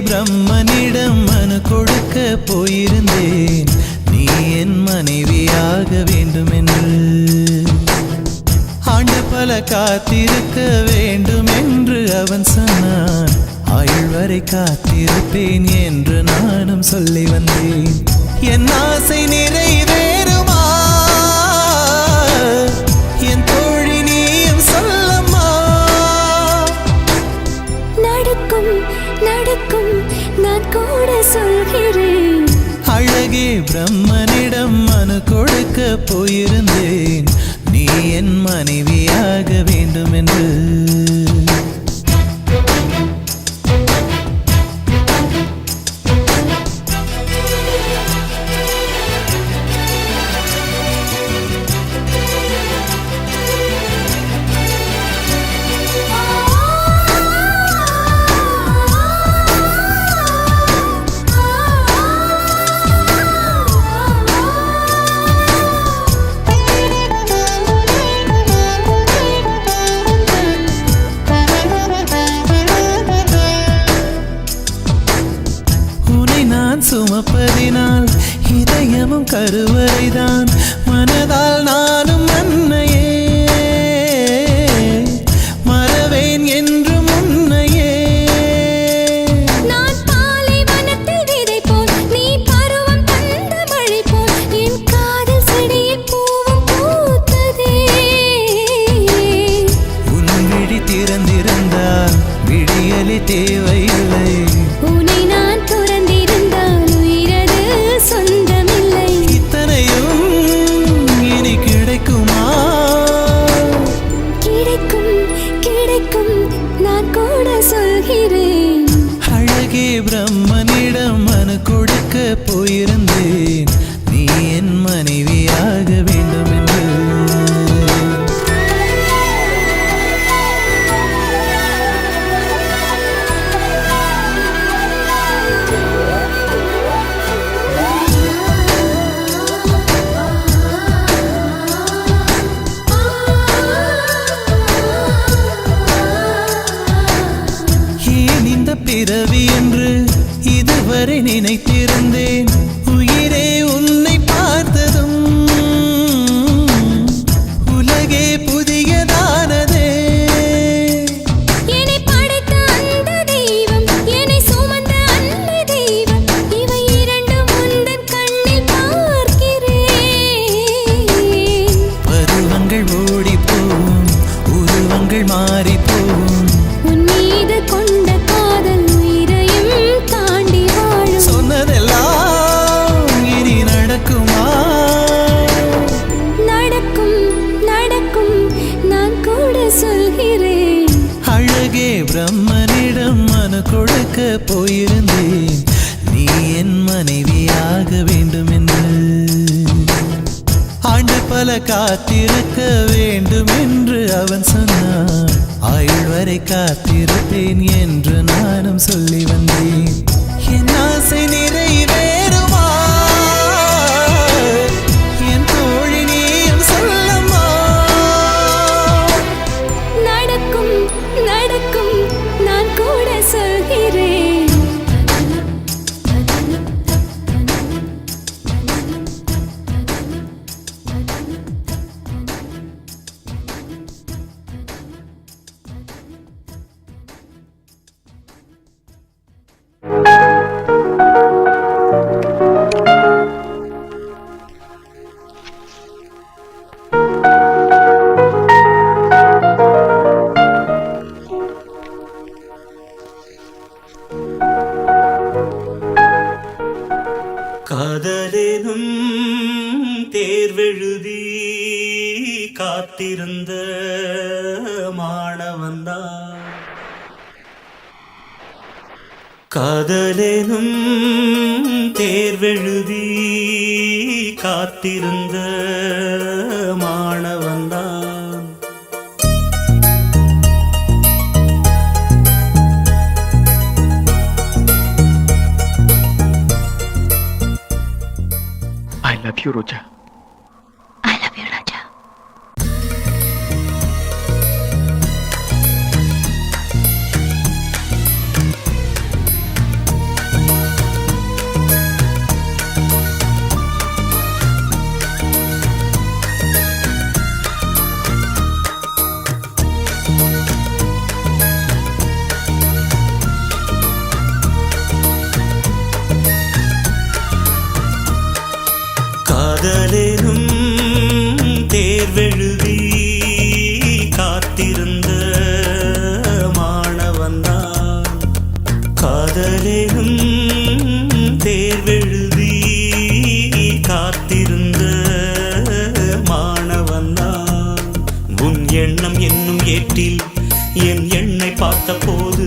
பிரம்மனிடம் மனு கொடுக்க போயிருந்தேன். நீ என் மனைவியாக வேண்டும் என்று ஆண்டு பல காத்திருக்க வேண்டும் என்று அவன் சொன்னான். ஆயுள் வரை காத்திருப்பேன் என்று நானும் சொல்லி வந்தேன். என் ஆசை நிறைவே சொல்கிறேன் அழகே பிரம்மனிடம் மனு கொடுக்க போயிருந்தேன். நீ என் மனைவியாக வேண்டும் என்று. கருவறைதான் மனதால் நானும் அன்னையே. மறவேன் என்றும் உன்னையே. நான் பாலைவனத்தில் விதை போல் நீ பருவம் தந்த மழை போல் என் காதல் செடியில் பூவும் பூத்ததே. உன் விழி திறந்திருந்தால் விடியலி தேவையில்லை. உன்னை நான் போயிருந்தேன். நீ என் மனைவியாக வேண்டும் என்று பிறவி என்று நினைத்திருந்தேன். பிரம்மனிடம் மனு கொடுக்க போயிருந்தேன். நீ என் மனைவியாக வேண்டும் என்று. ஆண்டு பல காத்திருக்க வேண்டும் என்று அவன் சொன்னான். ஆயுள் வரை காத்திருப்பேன் என்று நானும் சொல்லி வந்தேன். தேர்வெழுதி காத்திருந்த மாணவன்தான் காதலேனும் தேர்வெழுதி காத்திருந்த மாணவன்தான் ஐ லவ் யூ ரோஜா எண்ணம் என்னும் ஏற்றில் என் எண்ணை பார்த்த போது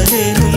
Hare Hare